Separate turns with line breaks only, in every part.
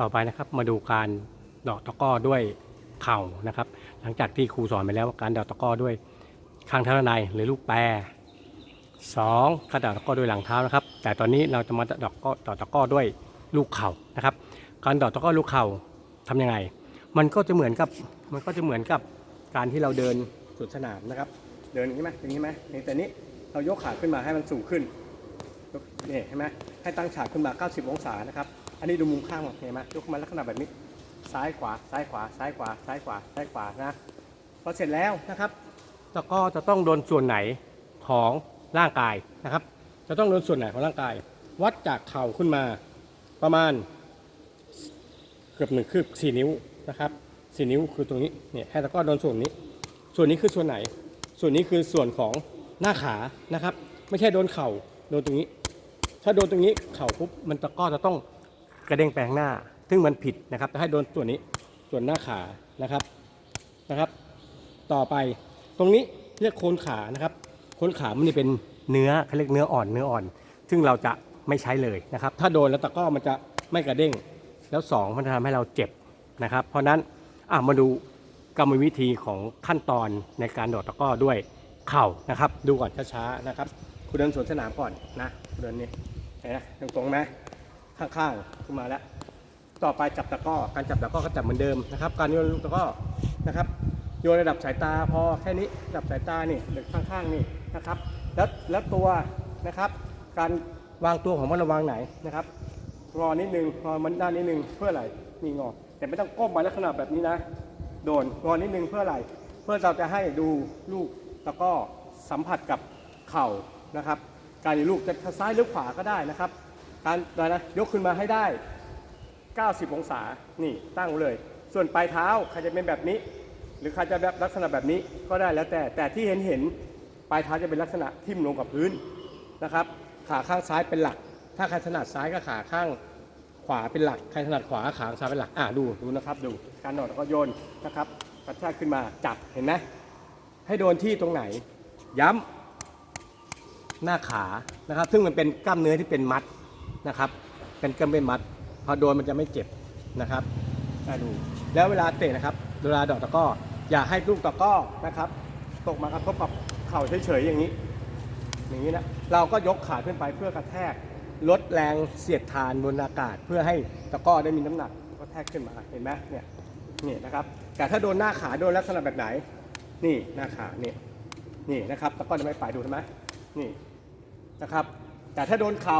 ต่อไปนะครับมาดูการดอกตะก้อด้วยเข่านะครับ หลังจากที่ครูสอนไปแล้วว่าการดอกตะก้อด้วยข้างเท้าในหรือลูกแปรสองการดอกตะก้อด้วยหลังเท้านะครับ แต่ตอนนี้เราจะมาดอกก็ดอกตะก้อด้วยลูกเข่านะครับ การดอกตะก้อลูกเข่าทำยังไง มันก็จะเหมือนกับมันก็จะเหมือนกับการที่เราเดินสวนสนามนะครับ เดินอย่างนี้ไหมอย่างนี้ไหมนี่แต่นี้เรายกขาขึ้นมาให้มันสูงขึ้นนี่เห็นไหมให้ตั้งฉากขึ้นมา 90 องศานะครับ อันนี้ดูมุมข้างเห็นไหมยกขึ้นมาลักษณะแบบนี้ ซ้ายขวา ซ้ายขวา ซ้ายขวา ซ้ายขวา ซ้ายขวานะ พอเสร็จแล้วนะครับตะก้อจะต้องโดนส่วนไหนของร่างกายนะครับ จะต้องโดนส่วนไหนของร่างกาย วัดจากเข่าขึ้นมาประมาณเกือบหนึ่งคืบสี่นิ้วนะครับสี่นิ้วคือตรงนี้เนี่ยให้ตะก้อโดนส่วนนี้ ส่วนนี้คือส่วนไหน ส่วนนี้คือส่วนของหน้าขานะครับ ไม่ใช่โดนเข่าโดนตรงนี้ ถ้าโดนตรงนี้เข่าปุ๊บมันตะก้อจะต้อง กระเด้งแปลงหน้า ซึ่งมันผิดนะครับจะให้โดนส่วนนี้ส่วนหน้าขานะครับนะครับ ต่อไปตรงนี้เรียกโคนขานะครับโคนขามันจะเป็นเนื้อเขาเรียกเนื้ออ่อนเนื้ออ่อน ซึ่งเราจะไม่ใช้เลยนะครับ ถ้าโดนแล้วตะก้อมันจะไม่กระเด้ง แล้วสองมันจะทำให้เราเจ็บนะครับ เพราะนั้นอะมาดูกรรมวิธีของขั้นตอนในการโดดตะก้อด้วยเข่านะครับ ดูก่อนช้าๆนะครับ คุณเดินสวนสนามก่อนนะคุณเดินนี่เห็นไหมตรงๆไหม ข้างๆขึ้นมาแล้ว ต่อไปจับตะก้อการจับตะก้อก็จับเหมือนเดิมนะครับ การโยนลูกตะก้อนะครับ โยนระดับสายตาพอแค่นี้ระดับสายตานี่เด็กข้างๆนี่นะครับ แล้วแล้วตัวนะครับ การวางตัวของมันระวางไหนนะครับงอนิดนึงงอมันด้านนิดนึงเพื่ออะไรนี่งอ แต่ไม่ต้องก้มไปลักษณะแบบนี้นะ โดนงอนิดนึงเพื่ออะไร เพื่อเราจะให้ดูลูกตะก้อสัมผัสกับเข่านะครับ การดีลูกจะซ้ายหรือขวาก็ได้นะครับ การอะไรนะยกขึ้นมาให้ได้ 90 องศา นี่ตั้งเลย ส่วนปลายเท้าใครจะเป็นแบบนี้ หรือใครจะแบบลักษณะแบบนี้ก็ได้แล้วแต่ แต่ที่เห็นเห็นปลายเท้าจะเป็นลักษณะทิ่มลงกับพื้นนะครับ ขาข้างซ้ายเป็นหลัก ถ้าใครถนัดซ้ายก็ขาข้างขวาเป็นหลัก ใครถนัดขวาขาข้างซ้ายเป็นหลัก อะดูดูนะครับ ดู การโดดแล้วก็โยนนะครับ กระชากขึ้นมาจับ เห็นไหมให้โดนที่ตรงไหน ย้ำหน้าขา นะครับ ซึ่งมันเป็นกล้ามเนื้อที่เป็นมัด นะครับ เป็นกล้ามเนื้อมัด พอโดนมันจะไม่เจ็บนะครับอะดูแล้วเวลาเตะนะครับ เวลาดอกตะก้ออย่าให้ลูกตะก้อนะครับ ตกมากระทบกับเข่าเฉยๆอย่างนี้ อย่างนี้นะเราก็ยกขาขึ้นไปเพื่อกระแทกลดแรงเสียดทานบนอากาศ เพื่อให้ตะก้อได้มีน้ำหนักก็แทกขึ้นมาเห็นไหมเนี่ยนี่นะครับ แต่ถ้าโดนหน้าขาโดนลักษณะแบบไหน นี่หน้าขาเนี่ยนี่นะครับตะก้อจะไม่ไปดูใช่ไหมนี่นะครับ แต่ถ้าโดนเข่า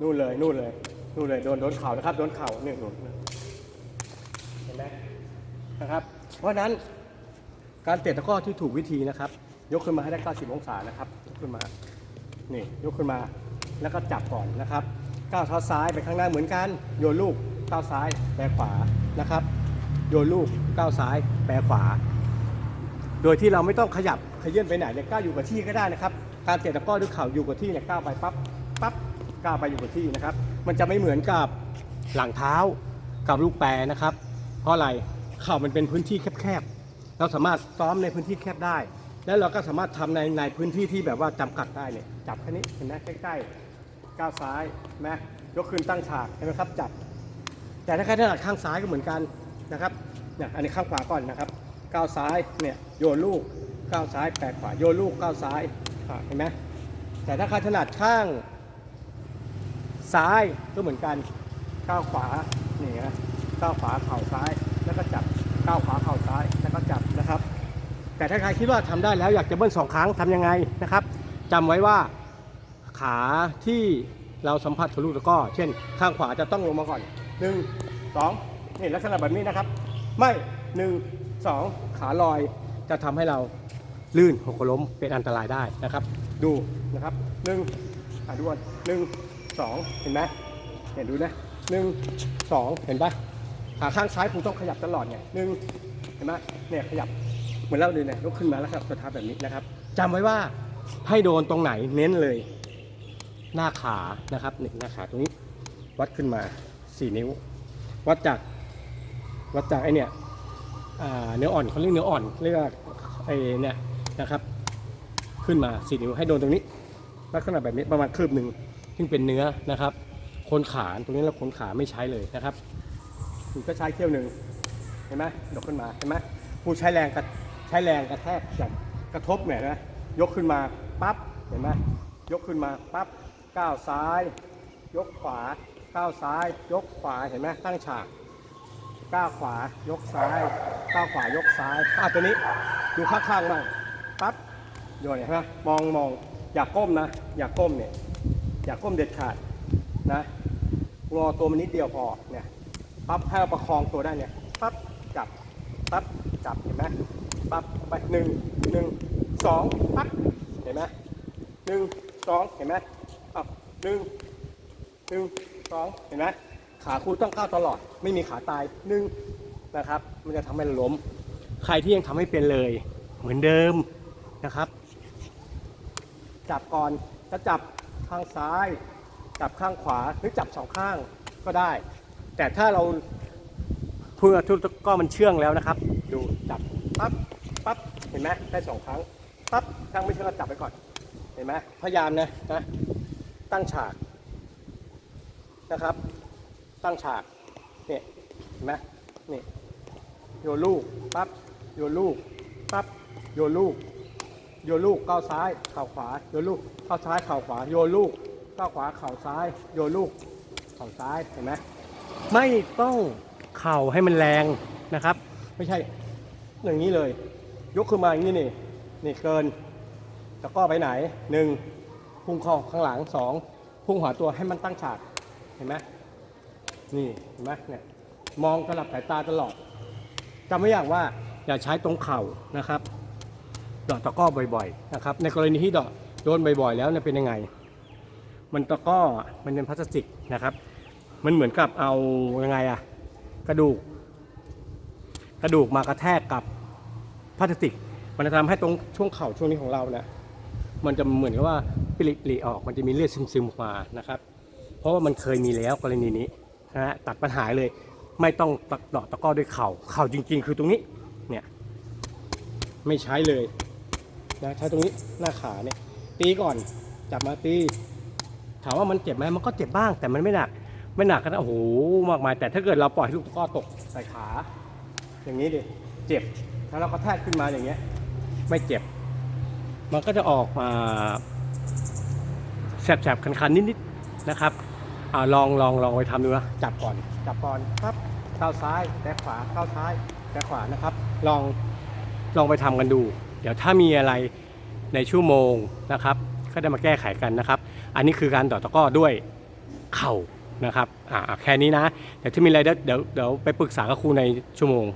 นู่นเลยนู่นเลยนู่นเลยโดนโดนเข่านะครับโดนเข่าเนี่ยโดนเห็นไหมนะครับ เพราะนั้นการเตะตะก้อที่ถูกวิธีนะครับ ยกขึ้นมาให้ได้ 90 องศานะครับยกขึ้นมานี่ยกขึ้นมาแล้วก็จับก่อนนะครับก้าวเท้าซ้ายไปข้างหน้าเหมือนกันโยนลูกก้าวซ้ายแปรขวานะครับ โยนลูกก้าวซ้ายแปรขวา โดยที่เราไม่ต้องขยับขยื่นไปไหนเนี่ยก้าวอยู่กับที่ก็ได้นะครับ การเตะตะก้อด้วยเข่าอยู่กับที่เนี่ยก้าวไปปั๊บปั๊บ ก้าวไปอยู่กับที่นะครับ มันจะไม่เหมือนกับหลังเท้ากับลูกแปรนะครับ เพราะอะไรเข่ามันเป็นพื้นที่แคบๆ เราสามารถซ้อมในพื้นที่แคบได้ แล้วเราก็สามารถทำในในพื้นที่ที่แบบว่าจำกัดได้เนี่ยจับแค่นี้เห็นไหมใกล้ๆก้าวซ้ายเห็นไหมยกขึ้นตั้งฉากเห็นไหมครับจับ แต่ถ้าใครถนัดข้างซ้ายก็เหมือนกันนะครับเนี่ยอันนี้ข้างขวาก่อนนะครับก้าวซ้ายเนี่ยโยนลูกก้าวซ้ายแปะขวาโยนลูกก้าวซ้ายเห็นไหมแต่ถ้าใครถนัดข้าง ซ้ายก็เหมือนกันก้าวขวานี่นะก้าวขวาเข่าซ้ายแล้วก็จับก้าวขวาเข่าซ้ายแล้วก็จับนะครับ แต่ถ้าใครคิดว่าทำได้แล้วอยากจะเบิ้ลสองครั้งทำยังไงนะครับจำไว้ว่าขาที่เราสัมผัสกับลูกตะก้อ เช่น ข้างขวาจะต้องลงมาก่อนหนึ่งสองนี่ลักษณะแบบนี้นะครับ ไม่หนึ่งสองขาลอยจะทำให้เราลื่นหกล้มเป็นอันตรายได้นะครับ ดูนะครับหนึ่งอะดูก่อนหนึ่ง สองเห็นไหมเห็นดูนะหนึ่งสองเห็นปะขาข้างซ้ายคุณต้องขยับตลอดไงหนึ่งเห็นไหมเนี่ยขยับเหมือนเราดินเนี่ยยกขึ้นมาแล้วครับสถาแบบนี้นะครับจำไว้ว่าให้โดนตรงไหนเน้นเลย หน้าขานะครับหนึ่งหน้าขาตรงนี้ วัดขึ้นมา 4 นิ้ว วัดจากวัดจากไอเนี่ยเนื้ออ่อนเขาเรียกเนื้ออ่อนเรียกว่าไอเนี่ยนะครับ ขึ้นมา 4 นิ้วให้โดนตรงนี้ ลักษณะแบบนี้ประมาณคืบหนึ่ง ซึ่งเป็นเนื้อนะครับคนขาตรงนี้เราคนขาไม่ใช้เลยนะครับคุณก็ใช้เที่ยวหนึ่งเห็นไหมยกขึ้นมาเห็นไหมผู้ใช้แรงกระใช้แรงกระแทกอย่างกระทบเนี่ยนะยกขึ้นมาปั๊บเห็นไหมยกขึ้นมาปั๊บก้าวซ้าย ยกขวาก้าวซ้าย ยกขวาเห็นไหมตั้งฉากก้าวขวายกซ้ายก้าวขวายกซ้ายอะตัวนี้ดูข้างๆบ้างปั๊บโยนเห็นไหมมองมองอย่าก้มนะ อย่าก้มเนี่ย อย่าก้มเด็ดขาดนะงอตัวมันนิดเดียวพอเนี่ยปั๊บให้เราประคองตัวได้เนี่ยปั๊บจับปั๊บจับเห็นไหมปั๊บไปหนึ่งหนึ่งสองปั๊บเห็นไหมหนึ่งสองเห็นไหมอะหนึ่งหนึ่งสองเห็นไหมขาครูต้องก้าวตลอด ไม่มีขาตายหนึ่งนะครับ มันจะทำให้ล้ม ใครที่ยังทำไม่เป็นเลย เหมือนเดิมนะครับ จับก่อนจะจับ ข้างซ้าย จับข้างขวาหรือจับสองข้างก็ได้ แต่ถ้าเราเพื่อทุกก็มันเชื่องแล้วนะครับ ดูจับปั๊บปั๊บเห็นไหมได้สองครั้งปั๊บช่างไม่เชื่องก็จับไปก่อน เห็นไหมพยายามนะนะตั้งฉากนะครับ ตั้งฉากเนี่ยเห็นไหมนี่โยนลูกปั๊บโยนลูกปั๊บโยนลูก โยนลูกก้าวซ้ายเข่าขวาโยนลูกก้าวซ้ายเข่าขวาโยนลูกก้าวขวาเข่าซ้ายโยนลูกเข่าซ้ายเห็นไหมไม่ต้องเข่าให้มันแรงนะครับ ไม่ใช่อย่างนี้เลย ยกขึ้นมาอย่างนี้นี่นี่เกินตะก้อไปไหนหนึ่งพุ่งข้าข้างหลังสองพุ่งหัวตัวให้มันตั้งฉากเห็นไหมนี่เห็นไหมเนี่ยมองตลับสายตาตลอดจำไว้อย่างว่าอย่าใช้ตรงเข่านะครับ ดอกตะก้อบ่อยๆนะครับในกรณีที่ดอกโดนบ่อยๆแล้วเนี่ยเป็นยังไง มันตะก้อมันเป็นพลาสติกนะครับ มันเหมือนกับเอายังไงอะกระดูก กระดูกมากระแทกกับพลาสติก มันจะทำให้ตรงช่วงเข่าช่วงนี้ของเราเนี่ยมันจะเหมือนกับว่าปลิปลิออกมันจะมีเลือดซึมๆออกมานะครับ เพราะว่ามันเคยมีแล้วกรณีนี้นะฮะตัดปัญหาเลยไม่ต้องเดอกตะก้อด้วยเข่าเข่าจริง ๆ คือตรงนี้เนี่ยไม่ใช้เลย นะใช้ตรงนี้หน้าขาเนี่ยตีก่อนจับมาตีถามว่ามันเจ็บไหมมันก็เจ็บบ้างแต่มันไม่หนัก ไม่หนักกันโอ้โหมากมาย แต่ถ้าเกิดเราปล่อยให้ลูกตะกร้อตกใส่ขา อย่างนี้ดิเจ็บ ถ้าเรากระแทกขึ้นมาอย่างเงี้ย ไม่เจ็บ มันก็จะออกมาแสบๆคันๆนิดๆนะครับอาลองลองลองไปทำดูนะจับก่อนจับก่อนปั๊บเข้าซ้ายแต่ขวาเข้าซ้ายแต่ขวานะครับ ลองลองไปทำกันดู เดี๋ยวถ้ามีอะไรในชั่วโมงนะครับ ก็จะมาแก้ไขกันนะครับ อันนี้คือการต่อตะก้อด้วยเข่านะครับอ่าแค่นี้นะเดี๋ยวถ้ามีอะไรเดี๋ยวเดี๋ยวไปปรึกษากับครูในชั่วโมง